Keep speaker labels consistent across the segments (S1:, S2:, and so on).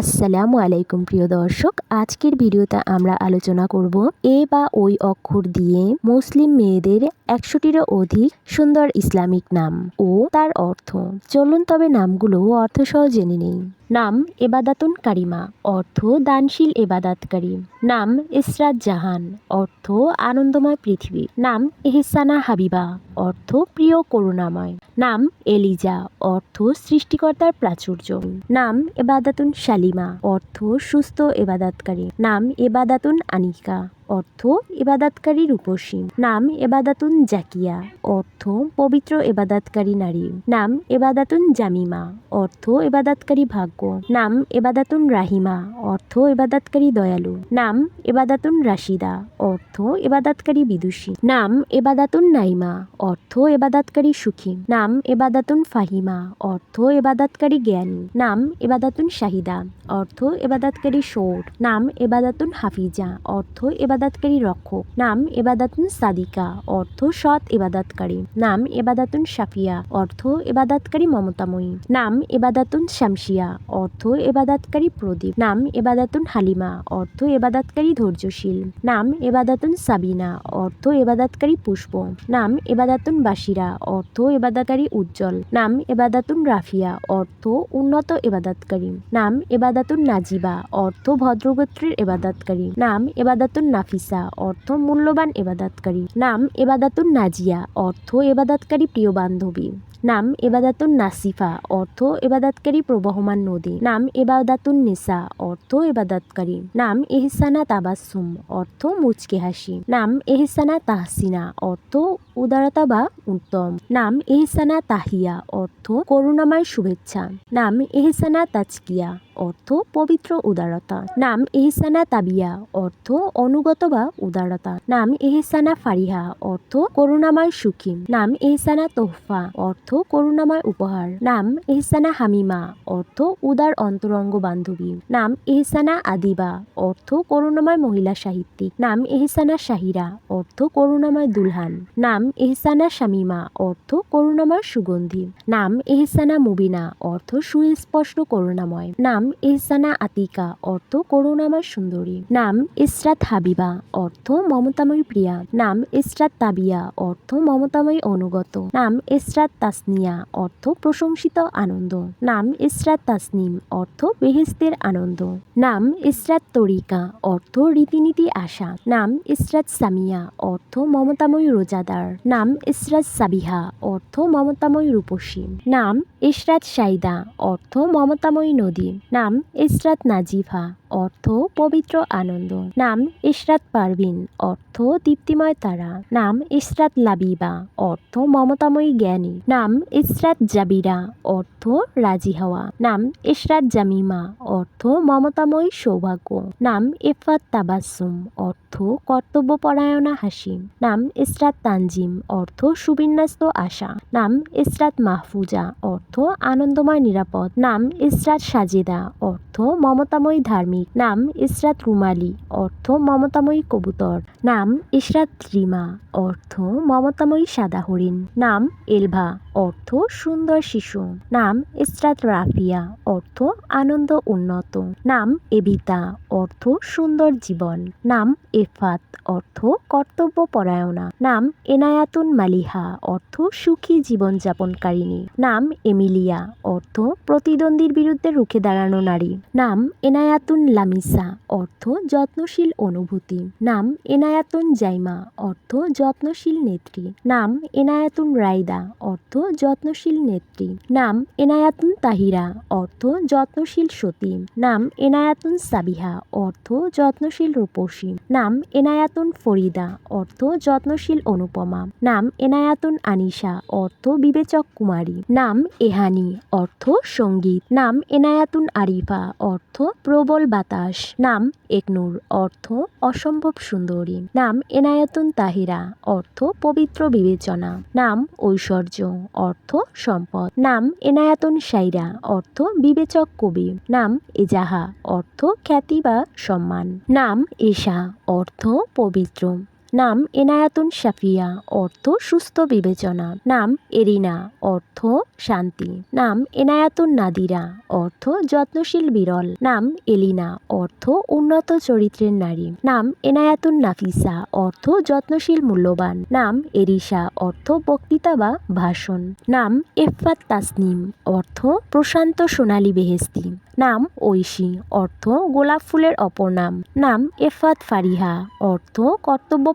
S1: আসসালামু আলাইকুম, প্রিয় দর্শক। আজকের ভিডিওতে আমরা আলোচনা করব এ বা ওই অক্ষর দিয়ে মুসলিম মেয়েদের একশোটিরও অধিক সুন্দর ইসলামিক নাম ও তার অর্থ। চলুন তবে নামগুলো অর্থসহ জেনে নেই। নাম এবাদাতুন কারিমা, অর্থ দানশীল এবাদাতকারী। নাম ইসরাত জাহান, অর্থ আনন্দময় পৃথিবী। নাম এহসানা হাবিবা, অর্থ প্রিয় করুণাময়। নাম এলিজা, অর্থ সৃষ্টিকর্তার প্রাচুর্য। নাম এবাদাতুন শালিমা, অর্থ সুস্থ এবাদাতকারী। নাম এবাদাতুন আনিকা। অর্থ এবাদাতকারী রূপসী। নাম এবাদাতুন জাকিয়া। অর্থ পবিত্র এবাদাতকারী নারী। নাম এবাদাতুন জামিমা। অর্থ এবাদাতকারী ভাগ্য। নাম এবাদাতুন রাহিমা। অর্থ এবাদাতকারী দয়ালু। নাম এবাদাতুন রাশিদা। অর্থ এবাদাতকারী বিদুষী। নাম এবাদাতুন নাইমা। অর্থ এবাদাতকারী সুখী। নাম এবাদাতুন ফাহিমা। অর্থ এবাদাতকারী জ্ঞানী। নাম এবাদাতুন শাহিদা। অর্থ এবাদাতকারী সৌর নাম এবাদাতুন হাফিজা। অর্থ এবাদাতকারী রক্ষক। নাম এবাদাতুন সাদিকা, অর্থ সৎ এবাদাতকারী নাম এবাদাতুন সাফিয়া অর্থ এবাদাতকারী মমতাময়ী। নাম এবাদাতুন শামসিয়া অর্থ এবাদাতকারী প্রদীপ। নাম এবাদাতুন হালিমা, অর্থ এবাদাতকারী ধৈর্যশীল। নাম এবাদাতুন সাবিনা, অর্থ এবাদাতকারী পুষ্প। নাম এবাদাতুন বাসিরা অর্থ এবাদাতকারী উজ্জ্বল। নাম এবাদাতুন রাফিয়া, অর্থ উন্নত এবাদাতকারী নাম এবাদাতুন নাজিবা, অর্থ ভদ্রগোত্রের এবাদাতকারী নাম এবাদাতুন নাফিসা অর্থ মূল্যবান এবাদাতকারী। নাম এবাদাতুন নাজিয়া, অর্থ এবাদাতকারী প্রিয় বান্ধবী। নাম এবাদাতুন নাসিফা, অর্থ এবাদাতকারী প্রবহমান নদী। নাম এবাদাতুন নিসা, অর্থ এবাদাতকারী। নাম এহসানা তাবাসুম অর্থ মুচকে হাসি। নাম এহসানা তাহসিনা, অর্থ উদারতা বা উত্তম। নাম এহসানা তাহিয়া, অর্থ করুণাময় শুভেচ্ছা। নাম এহসানা তাজকিয়া। অর্থ পবিত্র উদারতা। নাম এহসানা তাবিয়া, অর্থ অনুগত বা উদারতা। নাম এহসানা ফারিহা, অর্থ করুণাময় সুখী। নাম এহসানা তোহফা, অর্থ করুণাময় উপহার। নাম এহসানা হামিমা, অর্থ উদার অন্তরঙ্গ বান্ধবী। নাম এহসানা আদিবা, অর্থ করুণাময় মহিলা সাহিত্যিক। নাম এহসানা শাহিরা, অর্থ করুণাময় দুলহান। নাম এহসানা শামিমা, অর্থ করুণাময় সুগন্ধি। নাম এহসানা মুবিনা, অর্থ সুস্পষ্ট করুণাময়। নাম এহসানা আতিকা, অর্থ করুণাময় সুন্দরী। নাম ইসরাত হাবিবা, অর্থ মমতাময় প্রিয়া। নাম ইসরাত তাবিয়া, অর্থ মমতাময় অনুগত। নাম ইসরাত তাসনিয়া, অর্থ প্রশংসিত আনন্দ। নাম ইসরাত তাসনিম, অর্থ বেহেস্তের আনন্দ। নাম ইসরাত তরিকা, অর্থ রীতিনীতি আশা। নাম ইসরাত সামিয়া, অর্থ মমতাময় রোজাদার। নাম ইসরাত সাবিহা, অর্থ মমতাময় রূপসী। নাম ইসরাত সাইদা, অর্থ মমতাময়ী নদী। নাম ইসরাত নাজিফা। অর্থ পবিত্র আনন্দ। নাম ইসরাত পারভিন, অর্থ দীপ্তিময় তারা। নাম ইসরাত লাবিবা, অর্থ মমতাময়ী জ্ঞানী। নাম ইসরাত জাবিরা, অর্থ রাজি হওয়া। নাম ইসরাত জামিমা, অর্থ মমতাময়ী সৌভাগ্য। নাম ইফাত তাবাসুম অর্থ কর্তব্যপরায়ণা হাসি। নাম ইসরাত তানজিম, অর্থ সুবিন্যস্ত আশা। নাম ইসরাত মাহফুজা, অর্থ আনন্দময় নিরাপদ। নাম ইসরাত সাজেদা, অর্থ মমতাময়ী ধার্মিক। নাম ইসরাত রুমালি, অর্থ মমতাময়ী কবুতর। নাম ইসরাত রিমা, অর্থ মমতাময়ী সাদা হরিণ। নাম এলভা। অর্থ সুন্দর শিশু। নাম ইসরাত রাফিয়া। অর্থ আনন্দ উন্নত। নাম এবিতা। অর্থ সুন্দর জীবন। নাম এফাত। অর্থ কর্তব্য পরায়ণা। নাম এনায়াতুন মালিহা। অর্থ সুখী জীবন জীবনযাপনকারিণী। নাম এমিলিয়া। অর্থ প্রতিদ্বন্দ্বীর বিরুদ্ধে রুখে দাঁড়ানো নারী। নাম এনায়াতুন লামিসা। অর্থ যত্নশীল অনুভূতি। নাম এনায়াতুন জাইমা। অর্থ যত্নশীল নেত্রী। নাম এনায়াতুন রাইদা। অর্থ যত্নশীল নেত্রী। নাম এনায়াতুন তাহিরা, অর্থ যত্নশীল সতী। নাম এনায়াতুন সাবিহা, অর্থ যত্নশীল রূপসী। নাম এনায়াতুন ফরিদা, অর্থ যত্নশীল অনুপমা। নাম এনায়াতুন আনিশা, অর্থ বিবেচক কুমারী। নাম এহানি, অর্থ সংগীত। নাম এনায়াতুন আরিফা, অর্থ প্রবল বাতাস। নাম একনুর, অর্থ অসম্ভব সুন্দরী। নাম এনায়াতুন তাহিরা, অর্থ পবিত্র বিবেচনা। নাম ঐশ্বর্য অর্থ সম্পদ। নাম এনায়াতন সাইরা অর্থ বিবেচক কবি। নাম এজাহা, অর্থ খ্যাতি বা সম্মান। নাম এশা, অর্থ পবিত্র। নাম এনায়াতুন শাফিয়া, অর্থ সুস্থ বিবেচনা। নাম এরিনা, অর্থ শান্তি। নাম এনায়াতুন নাদিরা, অর্থ যত্নশীল বিরল। নাম এলিনা, অর্থ উন্নত চরিত্রের নারী। নাম এনায়াতুন নাফিসা, অর্থ যত্নশীল মূল্যবান। নাম এরিসা অর্থ বক্তৃতা বা ভাষণ। নাম এফাত তাসনিম, অর্থ প্রশান্ত সোনালী বেহেস্তি। নাম ঐশী, অর্থ গোলাপ ফুলের অপর নাম। নাম এফাত ফারিহা, অর্থ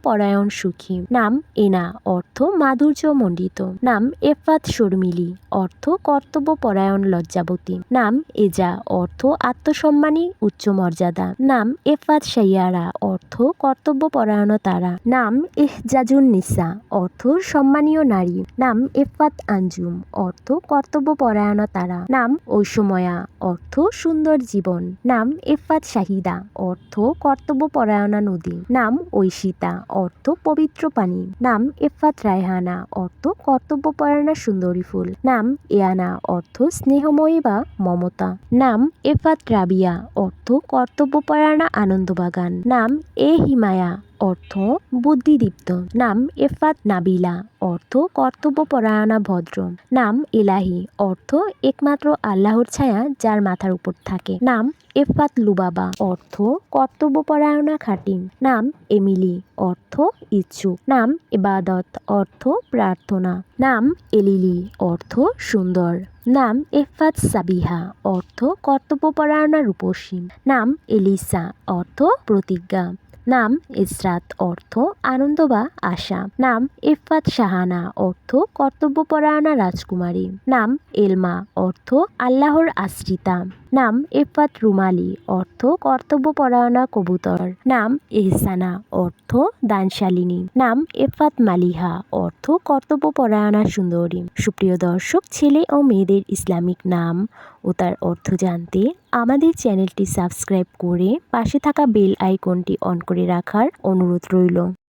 S1: কর্তব্যপরায়ণ সুখী। নাম এনা, অর্থ মাধুর্য মণ্ডিত। নাম এফাত শর্মিলি, অর্থ কর্তব্যপরায়ণ লজ্জাবতী। নাম এজা, অর্থ আত্মসম্মানী, উচ্চ মর্যাদা। নাম এফাত সাইয়ারা, অর্থ কর্তব্যপরায়ণ তারা। নাম এহজাজুন নিসা, অর্থ সম্মানীয় নারী। নাম এফাত আঞ্জুম, অর্থ কর্তব্যপরায়ণ তারা। নাম ঐশ্বময়া, অর্থ সুন্দর জীবন। নাম এফাত শাহিদা, অর্থ কর্তব্যপরায়ণা নদী। নাম ঐশিতা অর্থ পবিত্র পানি। নাম এফাত রায়হানা, অর্থ কর্তব্যপরায়ণা সুন্দরী ফুল। নাম এয়ানা, অর্থ স্নেহময়ী বা মমতা। নাম এফাত রাবিয়া, অর্থ কর্তব্যপরায়ণা আনন্দবাগান। নাম এ হিমায়া অর্থ বুদ্ধিদীপ্ত। নাম এফাত নাবিলা। অর্থ কর্তব্যপরায়ণা ভদ্র। নাম এলাহি। অর্থ একমাত্র আল্লাহর ছায়া যার মাথার উপর থাকে। নাম এফাত লুবাবা। অর্থ কর্তব্যপরায়ণা খাটিম নাম এমিলি। অর্থ ইচ্ছুক। নাম এবাদত অর্থ প্রার্থনা। নাম এলিলি, অর্থ সুন্দর। নাম এফাত সাবিহা, অর্থ কর্তব্যপরায়ণা রূপসী। নাম এলিসা, অর্থ প্রতিজ্ঞা। নাম ইসরাত অর্থ আনন্দ বা আশা। নাম ইফাত শাহানা অর্থ কর্তব্যপরায়ণা রাজকুমারী। নাম এলমা, অর্থ আল্লাহর আশ্রিতা। নাম এফাত রুমালি, অর্থ কর্তব্যপরায়ণা কবুতর। নাম এহসানা, অর্থ দানশালিনী। নাম এফাত মালিহা, অর্থ কর্তব্যপরায়ণা সুন্দরী। সুপ্রিয় দর্শক, ছেলে ও মেয়েদের ইসলামিক নাম ও তার অর্থ জানতে আমাদের চ্যানেলটি সাবস্ক্রাইব করে পাশে থাকা বেল আইকনটি অন করে রাখার অনুরোধ রইল।